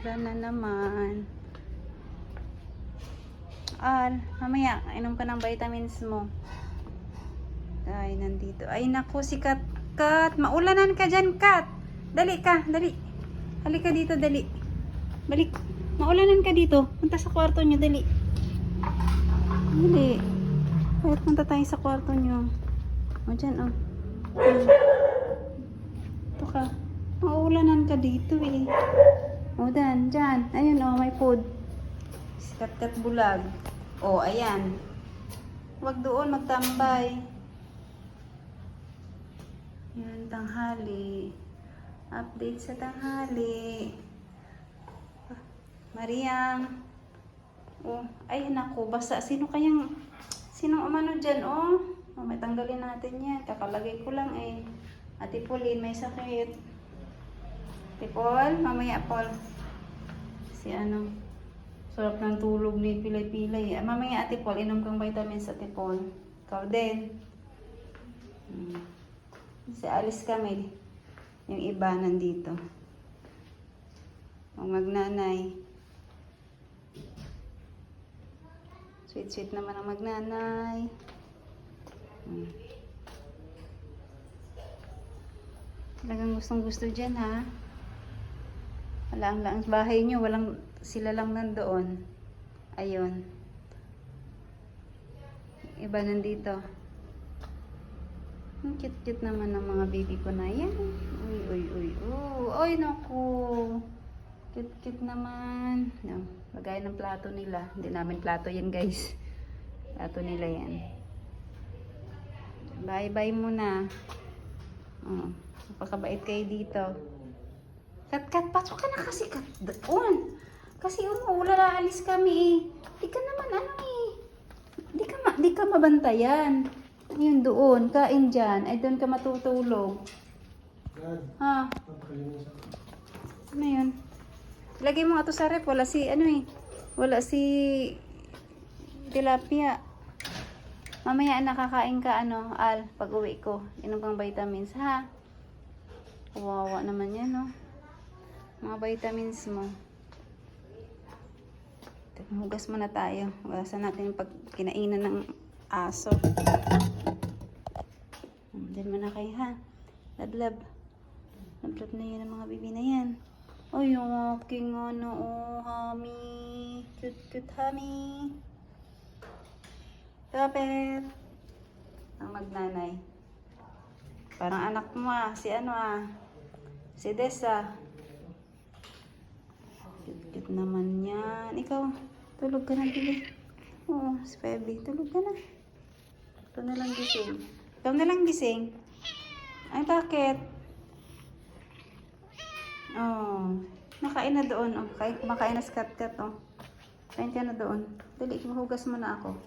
Ulan na naman. Al, mamaya, inom ka ng vitamins mo. Ay, nandito. Ay, naku, si Kat Kat. Maulanan ka dyan, Kat. Dali ka, dali. Halika dito, dali. Balik. Maulanan ka dito. Punta sa kwarto nyo, dali. Dali. Kaya punta tayo sa kwarto nyo. O, dyan, o. Ito ka. Maulanan ka dito, eh. O, dan, dyan. Ayun, o, may food. Si Kat Kat bulag. O, ayan. Huwag doon magtambay. Yan, tanghali. Update sa tanghali. Mariang. Oh, ay naku, basta sino kayang, sino umano dyan, oh? oh may tanggalin natin yan. Kakalagay ko lang eh. Ate Pauline, may sakit. Paul, mamaya Paul. Si ano, sarap ng tulog ni Pilay-Pilay. Ah, mamaya Ate Paul, inom kang vitamins Ate Paul. Ikaw din. Hmm. Kasi alis kami. Yung iba nandito. Ang magnanay. Sweet-sweet naman ang magnanay. Hmm. Talagang gustong gusto dyan ha. Wala ang lang bahay nyo. Walang, sila lang nandoon. Ayun. Iba nandito. Ang cute-cute naman ng mga baby ko na yan. Uy, uy, uy, uy. Uy, naku. Cute-cute naman. No, bagay ng plato nila. Hindi namin plato yan, guys. Plato nila yan. Bye-bye muna. Oh, napakabait kayo dito. Kat, kat, pasok ka na kasi, kat. Doon. Kasi umuula, alis kami eh. Di ka naman ano eh. Di ka, ma di ka mabantayan. Ayun doon, kain dyan. Ay doon ka matutulog. Dad, Ha? Ano yun? Lagay mo nga to sa rep. Wala si, ano eh. Wala si tilapia. Mamaya nakakain ka, ano, Al, pag uwi ko. Inom kang vitamins, ha? Kawawa naman yan, no? Mga vitamins mo. Hugas muna tayo. Hugasan natin yung pag kinainan ng aso. Diyan mo na kayo, ha? Ladlab. Nag-vlog na yan ang mga bibi na yan. Ay, yung aking ano, oh, hami. Cute, cute hami. Kapit. Ang magnanay. Parang anak mo ah. Si ano ah. Si Desa. Naman yan. Ikaw, tulog ka na, Bibi. Oo, si Feby. Tulog ka na. Ito na lang gising. Ikaw na lang gising. Ay, bakit? Oh, nakain na doon. Oh, kain, kumakain na si Kat oh. Kain ka na doon. Dali, hugas mo na ako.